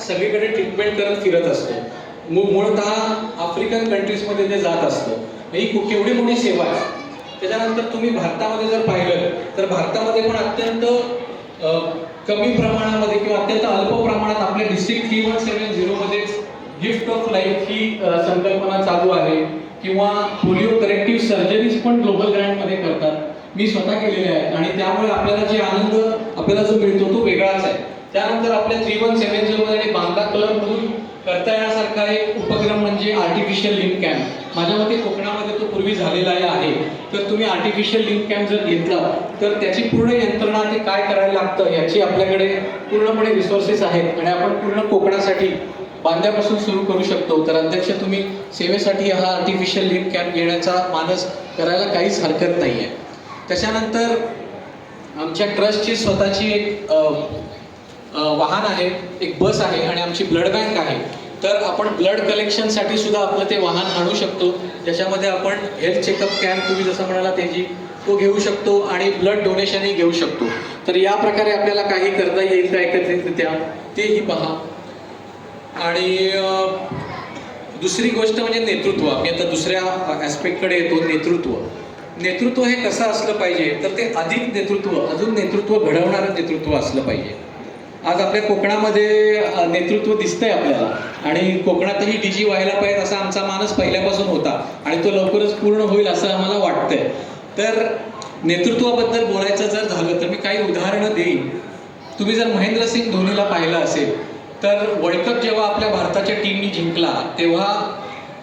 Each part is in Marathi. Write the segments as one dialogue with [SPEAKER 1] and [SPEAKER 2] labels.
[SPEAKER 1] सगळीकडे ट्रीटमेंट करत फिरत असतो. मू- मूळतः आफ्रिकन कंट्रीजमध्ये ते जात असतं. ही खूप केवढी मोठी सेवा आहे. त्याच्यानंतर तुम्ही भारतामध्ये जर पाहिलं तर भारतामध्ये पण अत्यंत कमी प्रमाणामध्ये किंवा अत्यंत अल्प प्रमाणात आपल्या डिस्ट्रिक्ट थ्री वन सेवन झिरोमध्येच गिफ्ट ऑफ लाईफ ही संकल्पना चालू आहे. किंवा पोलिओ करेक्टिव्ह सर्जरीज पण ग्लोबल ग्रँडमध्ये करतात. मी स्वतः केलेले आहेत. आणि त्यामुळे आपल्याला जे आनंद आपल्याला जो मिळतो तो वेगळाच आहे. त्यानंतर आपल्या थ्री वन सेवन झिरोमध्ये आणि कलर क्लबमधून करता येण्यासारखा एक उपक्रम म्हणजे आर्टिफिशियल लिंक कॅम्प माझ्या मते कोकणामध्ये तो पूर्वी झालेला आहे. तर तुम्ही आर्टिफिशियल लिंक कॅम्प जर घेतला तर त्याची पूर्ण यंत्रणा ते काय करायला लागतं याची आपल्याकडे पूर्णपणे रिसोर्सेस आहेत आणि आपण पूर्ण कोकणासाठी बांध्यापासून सुरू करू शकतो. तर अध्यक्ष तुम्ही सेवेसाठी हा आर्टिफिशियल लिंक कॅम्प घेण्याचा मानस करायला काहीच हरकत नाही आहे त्याच्यानंतर आमच्या ट्रस्टची स्वतःची एक वाहन आहे एक बस आहे आणि आमची ब्लड बँक आहे. तर आपण ब्लड कलेक्शनसाठी सुद्धा आपलं ते वाहन आणू शकतो. ज्याच्यामध्ये आपण हेल्थ चेकअप कॅम्प तुम्ही जसं म्हणाला त्याची तो घेऊ शकतो आणि ब्लड डोनेशनही घेऊ शकतो. तर या प्रकारे आपल्याला काही करता येईल का एकत्रितरित्या तेही पहा. आणि दुसरी गोष्ट म्हणजे नेतृत्व. मी आता दुसऱ्या ॲस्पेक्टकडे येतो नेतृत्व. नेतृत्व हे कसं असलं पाहिजे? तर ते अधिक नेतृत्व अजून नेतृत्व घडवणारं नेतृत्व असलं पाहिजे. आज आपल्या कोकणामध्ये नेतृत्व दिसतंय आपल्याला. आणि कोकणातही डी जी व्हायला पाहिजे असा आमचा मानस पहिल्यापासून होता. आणि तो लवकरच पूर्ण होईल असं आम्हाला वाटतंय. तर नेतृत्वाबद्दल बोलायचं जर झालं तर मी काही उदाहरणं देईन. तुम्ही जर महेंद्रसिंग धोनीला पाहिलं असेल तर वर्ल्ड कप जेव्हा आपल्या भारताच्या टीमनी जिंकला तेव्हा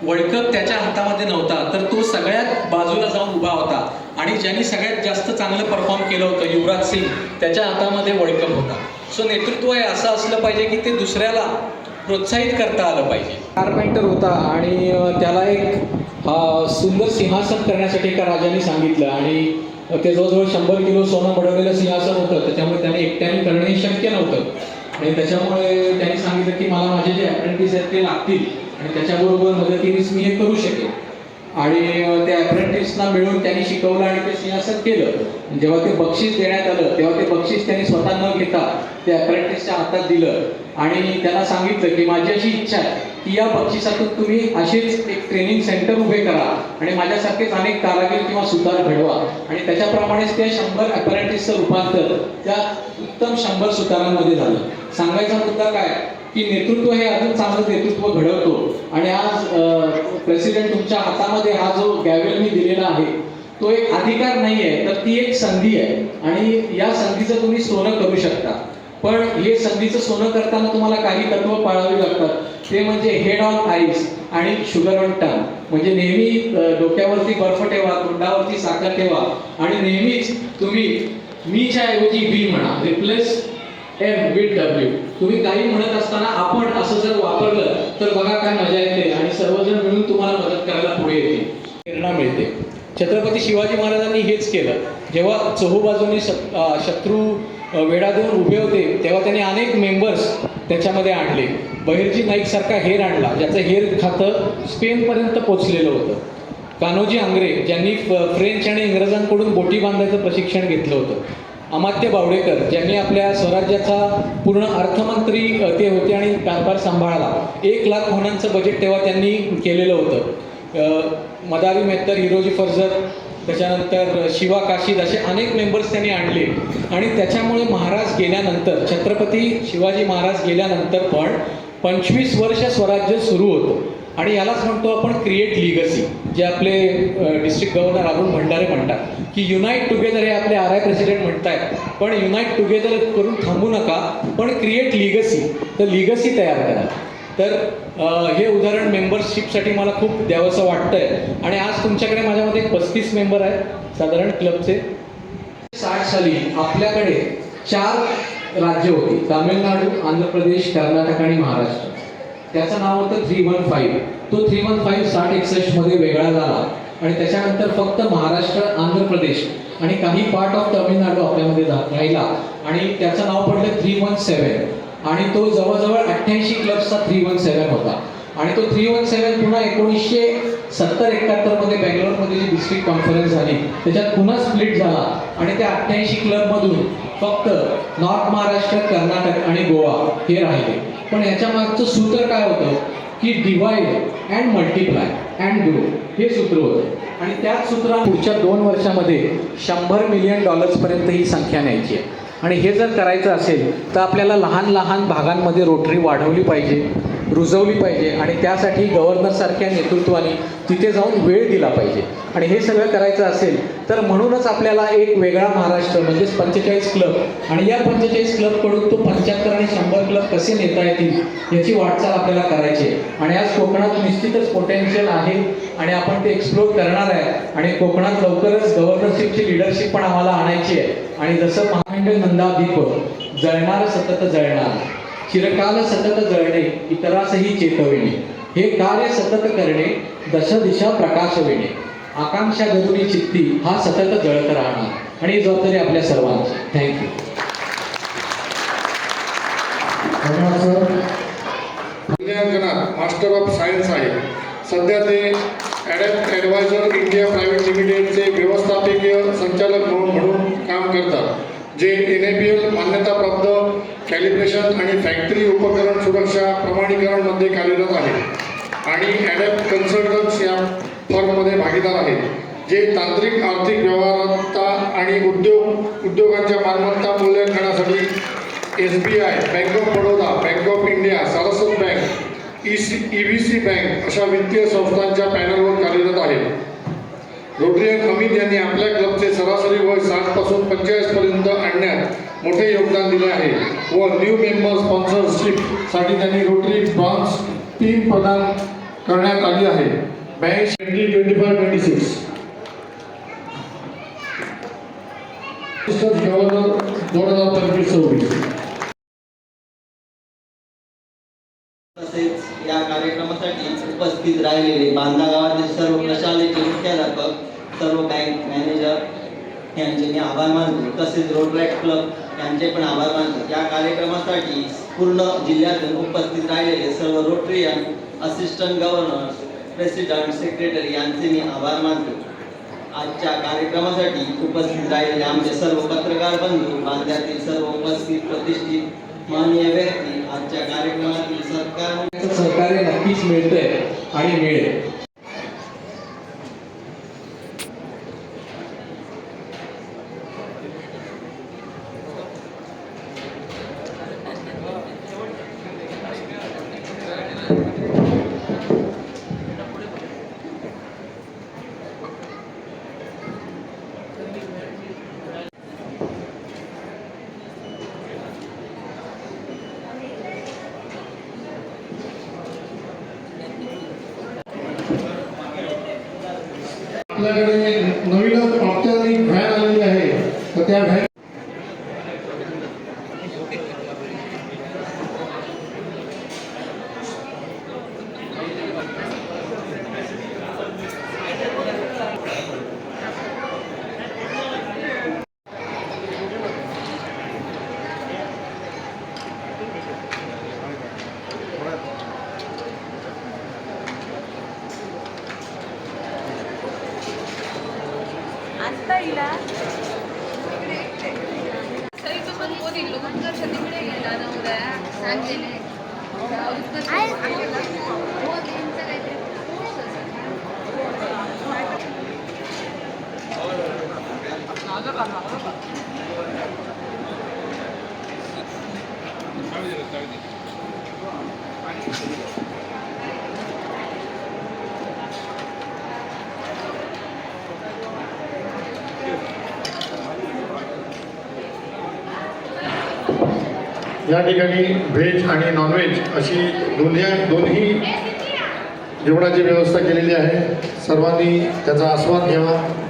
[SPEAKER 1] वर्ल्ड कप त्याच्या हातामध्ये नव्हता तर तो सगळ्यात बाजूला जाऊन उभा होता. आणि ज्यांनी सगळ्यात जास्त चांगलं परफॉर्म केलं होतं युवराज सिंग त्याच्या हातामध्ये वर्ल्ड कप होता. सो नेतृत्व हे असं असलं पाहिजे की ते दुसऱ्याला प्रोत्साहित करता आलं पाहिजे. कारपेंटर होता आणि त्याला एक सुंदर सिंहासन करण्यासाठी एका राजाने सांगितलं आणि ते जवळजवळ शंभर किलो सोनं बडवलेलं सिंहासन होतं त्याच्यामुळे त्याने एकट्याने करणे शक्य नव्हतं. आणि त्याच्यामुळे त्यांनी सांगितलं की मला माझे जे अप्रेंटिस आहेत ते लागतील आणि त्याच्याबरोबर मदतीनेच मी हे करू शकेन. आणि त्या अप्रेंटिसना मिळून त्यांनी शिकवलं आणि ते सिंहासन केलं. जेव्हा ते बक्षीस देण्यात आलं तेव्हा ते बक्षीस त्यांनी स्वतः न घेता ते अप्रेंटिसच्या हातात दिलं. आणि त्यांना सांगितलं की माझी अशी इच्छा आहे की या बक्षिसातून तुम्ही असेच एक ट्रेनिंग सेंटर उभे करा आणि माझ्यासारखेच अनेक कारागीर किंवा सुतार घडवा. आणि त्याच्याप्रमाणेच ते शंभर अप्रेंटिसचं रूपांतर त्या उत्तम शंभर सुतारांमध्ये झालं. सांगायचा मुद्दा काय? की नेतृत्व हे अजून चांगलं नेतृत्व घडवतो. आणि आज प्रेसिडेंट तुमच्या हातामध्ये हा जो गॅवेल मी दिलेला आहे तो एक अधिकार नाही आहे तर ती एक संधी आहे. आणि या संधीचं तुम्ही सोनं करू शकता. पण हे संधीचं सोनं करताना तुम्हाला काही तत्व पाळावी लागतात. ते म्हणजे हेड ऑन आईस आणि शुगर ऑन टन म्हणजे नेहमी डोक्यावरती बर्फ ठेवा तोंडावरती साखर ठेवा. आणि नेहमीच तुम्ही मीच्या ऐवजी बी म्हणा रिप्लेस एम विथ डब्ल्यू तुम्ही काही म्हणत असताना आपण असं जर वापरलं तर बघा काय मजा येते आणि सर्वजण मिळून तुम्हाला मदत करायला पुढे येते प्रेरणा मिळते. छत्रपती शिवाजी महाराजांनी हेच केलं. जेव्हा चहूबाजूने शत्रू वेढा देऊन उभे होते तेव्हा त्यांनी अनेक मेंबर्स त्याच्यामध्ये आणले. बहिर्जी नाईक सारखा हेर आणला ज्याचं हेर खातं स्पेनपर्यंत पोचलेलं होतं. कान्होजी आंग्रे ज्यांनी फ- फ्रेंच आणि इंग्रजांकडून बोटी बांधायचं प्रशिक्षण घेतलं होतं. अमात्य बावडेकर ज्यांनी आपल्या स्वराज्याचा पूर्ण अर्थमंत्री ते होते आणि कारभार सांभाळला. एक लाख होणांचं बजेट तेव्हा त्यांनी केलेलं होतं. मदारी मेहतर हिरोजी फर्जत त्याच्यानंतर शिवा काशीद असे अनेक मेंबर्स त्यांनी आणले. आणि त्याच्यामुळे महाराज गेल्यानंतर छत्रपती शिवाजी महाराज गेल्यानंतर पण पंचवीस वर्ष स्वराज्य सुरू होतं. आणि यालाच म्हणतो आपण क्रिएट लिगसी जे आपले डिस्ट्रिक्ट गव्हर्नर अरुण भंडारे म्हणतात की युनाईट टुगेदर हे आपले आर आय प्रेसिडेंट म्हणतायत. पण युनाईट टुगेदर करून थांबू नका पण क्रिएट लिगसी तर लिगसी तयार करा. तर हे उदाहरण मेंबरशिपसाठी मला खूप द्यावंसं वाटतंय. आणि आज तुमच्याकडे माझ्यामध्ये पस्तीस मेंबर आहेत साधारण क्लबचे साठ साली आपल्याकडे चार राज्य होती. तामिळनाडू आंध्र प्रदेश कर्नाटक आणि महाराष्ट्र. त्याचं नाव होतं थ्री वन फाईव्ह. तो थ्री वन फाईव्ह साठ एकसष्टमध्ये वेगळा झाला. आणि त्याच्यानंतर फक्त महाराष्ट्र आंध्र प्रदेश आणि काही पार्ट ऑफ तामिळनाडू आपल्यामध्ये जा- राहिला. आणि त्याचं नाव पडलं थ्री वन सेवन आणि तो जवळजवळ अठ्ठ्याऐंशी क्लबचा थ्री वन सेवन होता. आणि तो थ्री वन सेवन पुन्हा एकोणीसशे सत्तर एकाहत्तरमध्ये बँगलोरमध्ये जी डिस्ट्रिक्ट कॉन्फरन्स झाली त्याच्यात पुन्हा स्प्लिट झाला. आणि त्या अठ्ठ्याऐंशी क्लबमधून फक्त नॉर्थ महाराष्ट्र कर्नाटक आणि गोवा हे राहिले. पण याच्या मागचं सूत्र काय होतं? की divide and multiply and grow हे सूत्र होतं. आणि त्याच सूत्रा पुढच्या दोन वर्षामध्ये शंभर मिलियन डॉलर्सपर्यंत ही संख्या न्यायची आहे. आणि हे जर करायचं असेल तर आपल्याला लहान लहान भागांमध्ये रोटरी वाढवली पाहिजे. रुजवली पाहिजे आणि त्यासाठी गव्हर्नरसारख्या नेतृत्वाने तिथे जाऊन वेळ दिला पाहिजे. आणि हे सगळं करायचं असेल तर म्हणूनच आपल्याला एक वेगळा महाराष्ट्र म्हणजेच पंचेचाळीस क्लब आणि या पंचेचाळीस क्लबकडून तो पंच्याहत्तर आणि शंभर क्लब कसे नेता येतील याची वाटचाल आपल्याला करायची आहे. आणि आज कोकणात निश्चितच पोटेन्शियल आहे आणि आपण ते एक्सप्लोर करणार आहे. आणि कोकणात लवकरच गव्हर्नरशिपची लिडरशिप पण आम्हाला आणायची आहे. आणि जसं महामंडळ नंदा दीप जळणार सतत जळणार. चिरकाल सतत जळणे इतरासही चेतविणे. हे कार्य सतत करणे दश दिशा प्रकाशविणे. आकांक्षा गरुडी चित्ती हा सतत जळत राहणार. आणि जबाबदारी आपल्या सर्वांची. थँक्यू
[SPEAKER 2] धन्यवाद सर मूल्यांकनात मास्टर ऑफ सायन्स आहे. सध्या ते ॲडॅप ॲडवायझर इंडिया प्रायव्हेट लिमिटेडचे व्यवस्थापकीय संचालक म्हणून म्हणून काम करतात जे एन ए बी एल मान्यताप्राप्त कॅलिब्रेशन आणि फॅक्टरी उपकरण सुरक्षा प्रमाणीकरणमध्ये कार्यरत आहे. आणि ॲडॅप्ट कन्सल्टन्स या फर्ममध्ये भागीदार आहेत जे तांत्रिक आर्थिक व्यवहारता आणि उद्योग उद्योगांच्या मालमत्ता मूल्यांकनासाठी S B I bank of Baroda bank of India Saraswat bank E C E V C bank अशा वित्तीय संस्थांच्या पॅनलवर कार्यरत आहेत. रोटरियन हमीद यांनी आपल्या क्लबचे सरासरी वय साठपासून पंचेचाळीसपर्यंत आणण्यात मोठे योगदान दिले आहे. व न्यू मेंबर स्पॉन्सरशिपसाठी त्यांनी रोटरी ब्रॉन्झ टीम प्रदान करण्यात आली आहे. Bank twenty twenty five twenty six दोन हजार पंचवीस सव्वीस
[SPEAKER 3] तसेच या कार्यक्रमासाठी उपस्थित राहिलेले बांधा गावातील सर्व प्रशालेचे मुख्याध्यापक सर्व बँक मॅनेजर यांचे मी आभार मानतो. तसेच रोटरॅक्ट क्लब यांचे पण आभार मानतो. या कार्यक्रमासाठी पूर्ण जिल्ह्यातून उपस्थित राहिलेले सर्व Rotarian assistant governor president secretary यांचे मी आभार मानतो. आजच्या कार्यक्रमासाठी उपस्थित राहिलेले आमचे सर्व पत्रकार बंधू बांध्यातील सर्व उपस्थित प्रतिष्ठित माननीय व्यक्ती आजच्या कार्यक्रमातील सत्कार
[SPEAKER 1] सहकार्य नक्कीच मिळतंय आणि मिळेल.
[SPEAKER 2] आपल्याकडे ಇಲ್ಲ. ಸರಿಯಿಸೋಣ
[SPEAKER 4] ಮೊದಲು ಲೋಕಕರ್ಷಣೆ ನಿಮಿಡೇ गेला ನೌರೆ ಇಲ್ಲ ಆ ಉತ್ತರಕ್ಕೆ ಹಕ್ಕ ಲಕ್ಷ ಹೋಗೋ ದಿನ
[SPEAKER 2] या ठिकाणी व्हेज आणि नॉनव्हेज अशी दोन्ही दोन्ही जेवणाची व्यवस्था केलेली आहे. सर्वांनी त्याचा आस्वाद घ्यावा.